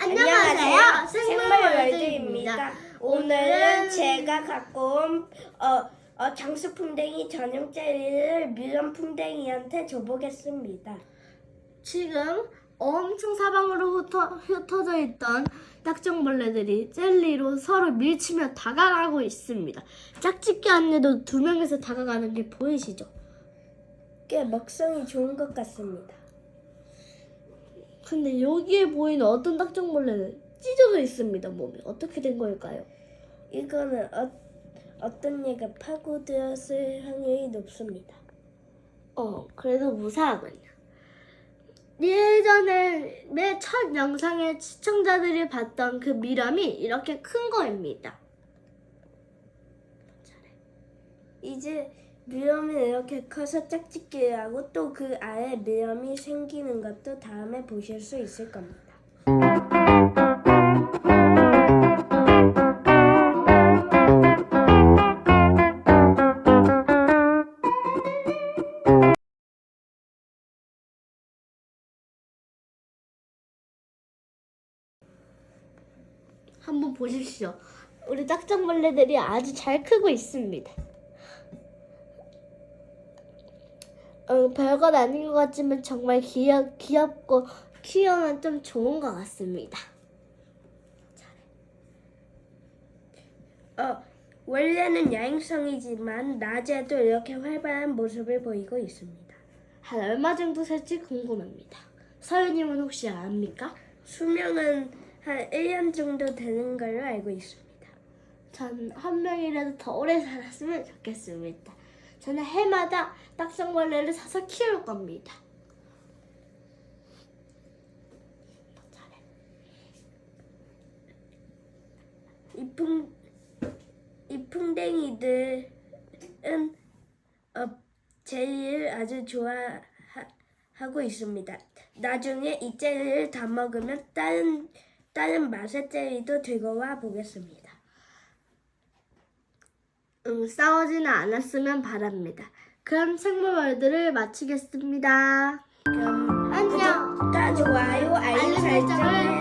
안녕하세요. 생물월드입니다. 오늘은 제가 갖고 온 어, 어, 장수풍뎅이 전용 젤리를 미련풍뎅이한테 줘보겠습니다. 지금 엄청 사방으로 흩어, 흩어져 있던 딱정벌레들이 젤리로 서로 밀치며 다가가고 있습니다. 짝짓기 안에도 두 명에서 다가가는 게 보이시죠? 꽤 먹성이 좋은 것 같습니다. 근데 여기에 보이는 어떤 딱정벌레는 찢어져 있습니다, 몸이. 어떻게 된 걸까요? 이거는 어, 어떤 얘가 파고들었을 확률이 높습니다. 어, 그래도 무사하군요. 예전에 내 첫 영상에 시청자들이 봤던 그 미람이 이렇게 큰 거입니다. 이제 미염이 이렇게 커서 짝짓기를 하고 또 그 아래 미염이 생기는 것도 다음에 보실 수 있을 겁니다. 한번 보십시오. 우리 딱정벌레들이 아주 잘 크고 있습니다. 어, 별건 아닌 것 같지만 정말 귀엽, 귀엽고 키우면 좀 좋은 것 같습니다. 어, 원래는 야행성이지만 낮에도 이렇게 활발한 모습을 보이고 있습니다. 한 얼마 정도 살지 궁금합니다. 서윤님은 혹시 압니까? 수명은 한 1년 정도 되는 걸로 알고 있습니다. 전 한 명이라도 더 오래 살았으면 좋겠습니다. 저는 해마다 딱정벌레를 사서 키울 겁니다. 더 잘해. 이 풍, 이 풍뎅이들은 어, 젤리를 아주 좋아하고 있습니다. 나중에 이 젤리를 다 먹으면 다른 다른 맛의 젤리도 들고 와 보겠습니다. 음, 싸우지는 않았으면 바랍니다. 그럼 생물월드를 마치겠습니다. 그럼 안녕. 구독과 좋아요, 알림 설정을